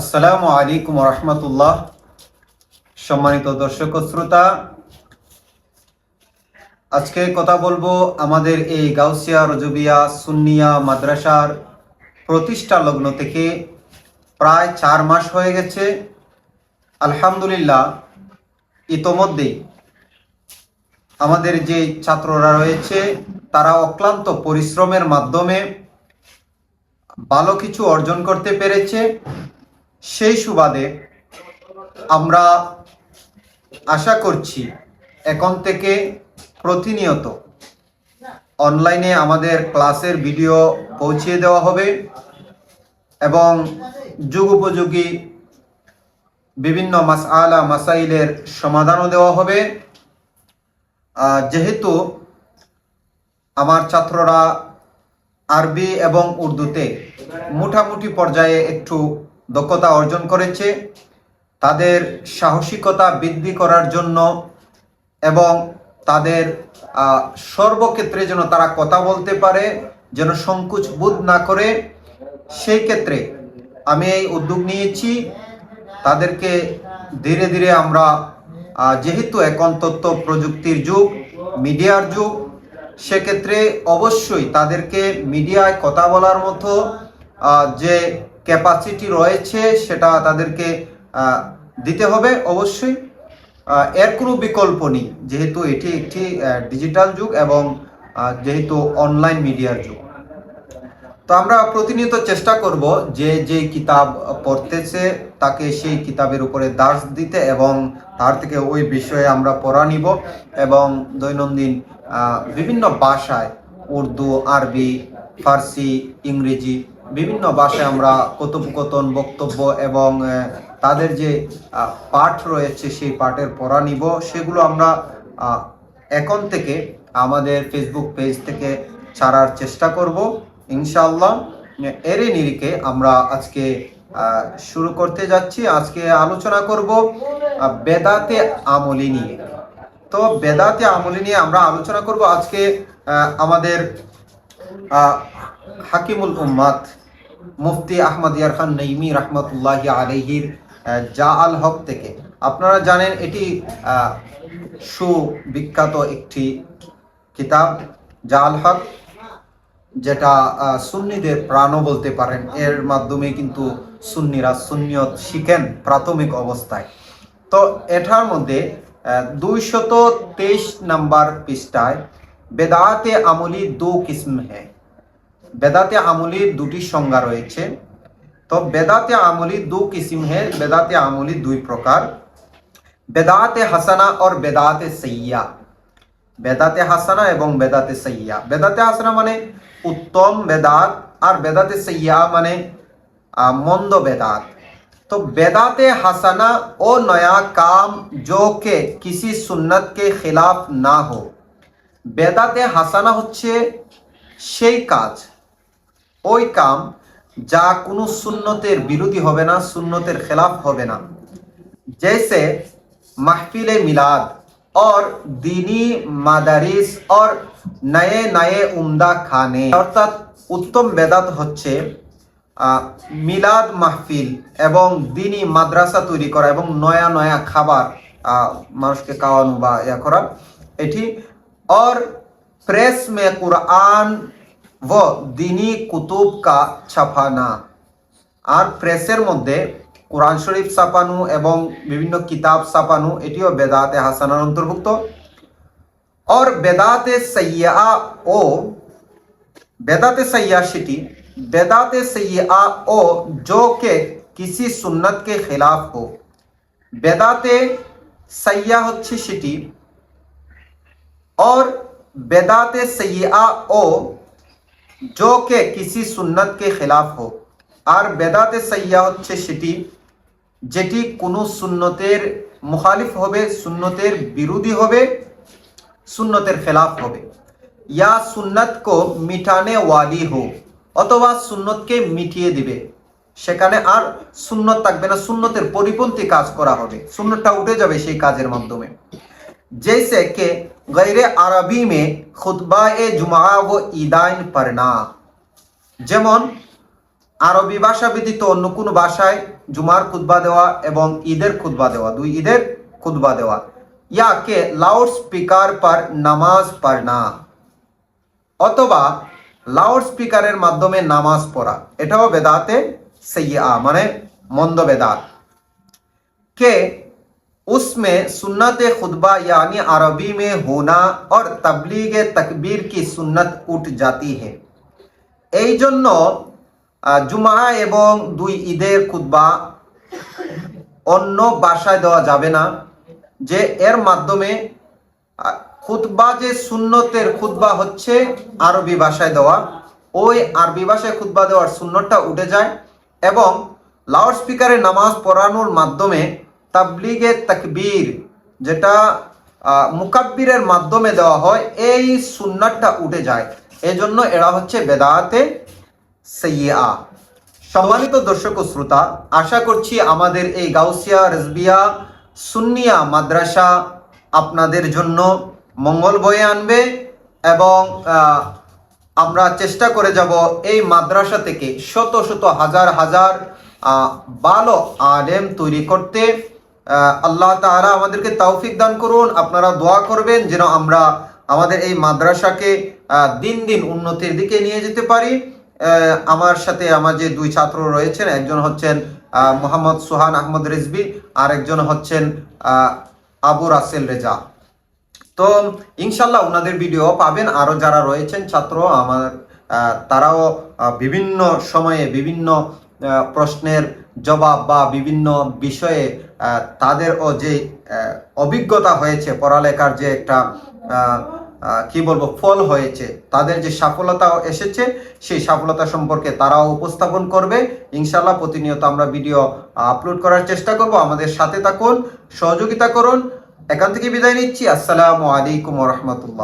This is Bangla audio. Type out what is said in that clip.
আসসালামু আলাইকুম রহমতুল্লাহ। সম্মানিত দর্শক শ্রোতা, আজকে কথা বলব আমাদের এই গাউসিয়া রজবিয়া সুন্নিয়া মাদ্রাসার প্রতিষ্ঠা লগ্ন থেকে। প্রায় চার মাস হয়ে গেছে। আলহামদুলিল্লাহ, ইতোমধ্যেই আমাদের যে ছাত্ররা রয়েছে, তারা অক্লান্ত পরিশ্রমের মাধ্যমে ভালো কিছু অর্জন করতে পেরেছে। সেই সুবাদে আমরা আশা করছি এখন থেকে প্রতিনিয়ত অনলাইনে আমাদের ক্লাসের ভিডিও পৌঁছিয়ে দেওয়া হবে এবং যুগ উপযোগী বিভিন্ন মাসআলা, মাসাইলের সমাধানও দেওয়া হবে। যেহেতু আমার ছাত্ররা আরবি এবং উর্দুতে মোটামুটি পর্যায়ে একটু দক্ষতা অর্জন করেছে, তাদের সাহসিকতা বৃদ্ধি করার জন্য এবং তাদের সর্বক্ষেত্রে যেন তারা কথা বলতে পারে, যেন সংকোচ বোধ না করে, সেই ক্ষেত্রে আমি এই উদ্যোগ নিয়েছি। তাদেরকে ধীরে ধীরে আমরা যেহেতু এখন তথ্য প্রযুক্তির যুগ, মিডিয়ার যুগ, সেক্ষেত্রে অবশ্যই তাদেরকে মিডিয়ায় কথা বলার মতো যে ক্যাপাসিটি রয়েছে, সেটা তাদেরকে দিতে হবে অবশ্যই। এর কোনো বিকল্প নেই, যেহেতু এটি একটি ডিজিটাল যুগ এবং যেহেতু অনলাইন মিডিয়ার যুগ। তো আমরা প্রতিনিয়ত চেষ্টা করব যে যে কিতাব পড়তেছে, তাকে সেই কিতাবের উপরে দাস দিতে এবং তার থেকে ওই বিষয়ে আমরা পড়া নিব এবং দৈনন্দিন বিভিন্ন ভাষায় উর্দু, আরবি, ফার্সি, ইংরেজি বিভিন্ন ভাষায় আমরা কথোপকথন, বক্তব্য এবং তাদের যে পাঠ রয়েছে, সেই পাঠের পড়া নিব। সেগুলো আমরা এখন থেকে আমাদের ফেসবুক পেজ থেকে ছাড়ার চেষ্টা করব, ইনশাআল্লাহ। এরই নিরিখে আমরা আজকে শুরু করতে যাচ্ছি। আজকে আলোচনা করব বেদাতে আমলি নিয়ে। তো বেদাতে আমলি নিয়ে আমরা আলোচনা করব আজকে আমাদের হাকিমুল উম্মাদ মুফতি আহমদ ইয়ার খান নঈমি রহমতুল্লাহ আলহির জা আল হক থেকে। আপনারা জানেন এটি সুবিখ্যাত একটি কিতাব জা আল হক, যেটা সুন্নিদের প্রাণও বলতে পারেন। এর মাধ্যমে কিন্তু সুন্নিরা সুন্নিয়ত শিখেন প্রাথমিক অবস্থায়। তো এটার মধ্যে দুইশত তেইশ নাম্বার পৃষ্ঠায়, বেদাতে আমলি দু কিসম হ্যাঁ বেদাতে আমলির দুটি সংজ্ঞা রয়েছে তো বেদাতে আমলি দু কিসিম হে বেদাতে আমলি দুই প্রকার বেদাতে হাসানা और বেদাতে সৈয়া বেদাতে হাসানা এবং বেদাতে সৈয়া বেদাতে হাসানা মানে উত্তম বেদাত আর বেদাতে সৈয়া মানে আহ, মন্দ বেদাত तो बेदाते हसना ओ नया काम जो के किसी सुन्नत के खिलाफ ना हो বেদাতে হাসানা হচ্ছে সেই কাজ ওই কাম যা কোনো সুন্নতের বিরোধী হবে না সুন্নতের খেলাফ হবে না जैसे महफिल मिलाद और दीनी মাদারিস और নয়ে নয়ে উমদা খানে অর্থাৎ উত্তম বেদাত হচ্ছে আহ, মিলাদ মাহফিল এবং দিনী মাদ্রাসা তৈরি করা এবং নয়া নয়া খাবার আহ, মানুষকে খাওয়ানো বা ইয়া করা এটি और प्रेस में कुरान व दीनी कुतुब का छापाना আর প্রেসের মধ্যে কোরআন শরীফ ছাপানো এবং বিভিন্ন কিতাব ছাপানো এটিও বেদাতে হাসানার অন্তর্ভুক্ত और বেদাতে সৈয়া ও বেদাতে সৈয়া সেটি বেদাতে সৈয়া ও जो के किसी सुन्नत के खिलाफ हो বেদাতে সৈয়া হচ্ছে সেটি और बेदाते सैया ओ जो के किसी सुन्नत के खिलाफ हो আর বেদাতে সাইয়া হচ্ছে সেটি যেটি কোনো সুন্নতের মুখালিফ হবে সুন্নতের বিরোধী হবে সুন্নতের খেলাফ হবে ইয়া সুন্নত কো মিটানে ওয়ালি হো অথবা সুন্নতকে মিটিয়ে দিবে সেখানে আর সুন্নত থাকবে না সুন্নতের পরিপন্থী কাজ করা হবে সুন্নতটা উঠে যাবে সেই কাজের মাধ্যমে जैसे कि गैर अरबी में खुतबा जुमा व ईदाइन पढ़ना যেমন আরবি ভাষা ব্যতীত অন্য কোনো ভাষায় জুমার খুতবা দেওয়া এবং ঈদের খুতবা দেওয়া দুই ঈদের খুতবা দেওয়া या के लाउड स्पीकर पर নামাজ পড়না অথবা লাউড স্পিকারের মাধ্যমে নামাজ পড়া এটাও বেদাতে সৈয়া মানে মন্দ বেদাত के उसमें सुन्नत खुतबा यानी अरबी में होना और तबलीग तकबीर की सुन्नत उठ जाती है এই জন্য আহ, জুমা এবং দুই ঈদের খুতবা অন্য ভাষায় দেওয়া যাবে না যে এর মাধ্যমে আহ, খুতবা যে সুন্নতের খুতবা হচ্ছে আরবি ভাষায় দেওয়া ওই আরবি ভাষায় খুতবা দেওয়ার সুন্নতটা উঠে যায় এবং লাউড স্পিকারে নামাজ পড়ানোর মাধ্যমে তাবলিগে তাকবীর, যেটা মুকাব্বিরের মাধ্যমে দেওয়া হয়, এই সুন্নাতটা উঠে যায়। এজন্য এরা হচ্ছে বেদাতে সৈয়া সম্মানিত দর্শক ও শ্রোতা, আশা করছি আমাদের এই গাউসিয়া, রেজবিয়া, সুন্নিয়া মাদ্রাসা আপনাদের জন্য মঙ্গল বয়ে আনবে এবং আমরা চেষ্টা করে যাব এই মাদ্রাসা থেকে শত শত হাজার হাজার ভালো আলেম তৈরি করতে। আল্লাহ তাহারা আমাদেরকে তৌফিক দান করুন। আপনারা দোয়া করবেন যেন আমরা আমাদের এই মাদ্রাসাকে দিন দিন উন্নতির দিকে নিয়ে যেতে পারি। আমার সাথে আমার যে দুই ছাত্র রয়েছেন, একজন হচ্ছেন মোহাম্মদ সোহান আহমদ রিজবি আর একজন হচ্ছেন আবু রাসেল রেজা। তো ইনশাল্লাহ ওনাদের ভিডিও পাবেন। আরও যারা রয়েছেন ছাত্র, আমার তারাও বিভিন্ন সময়ে বিভিন্ন প্রশ্নের জবাব বা বিভিন্ন বিষয়ে তাদেরও যে অভিজ্ঞতা হয়েছে পড়ালেখার যে একটা কি বলব, ফল হয়েছে, তাদের যে সফলতা এসেছে, সেই সফলতা সম্পর্কে তারাও উপস্থাপন করবে। ইনশাল্লাহ প্রতিনিয়ত আমরা ভিডিও আপলোড করার চেষ্টা করব। আমাদের সাথে থাকুন, সহযোগিতা করুন। এখান থেকে বিদায় নিচ্ছি। আসসালামু আলাইকুম রহমতুল্লাহ।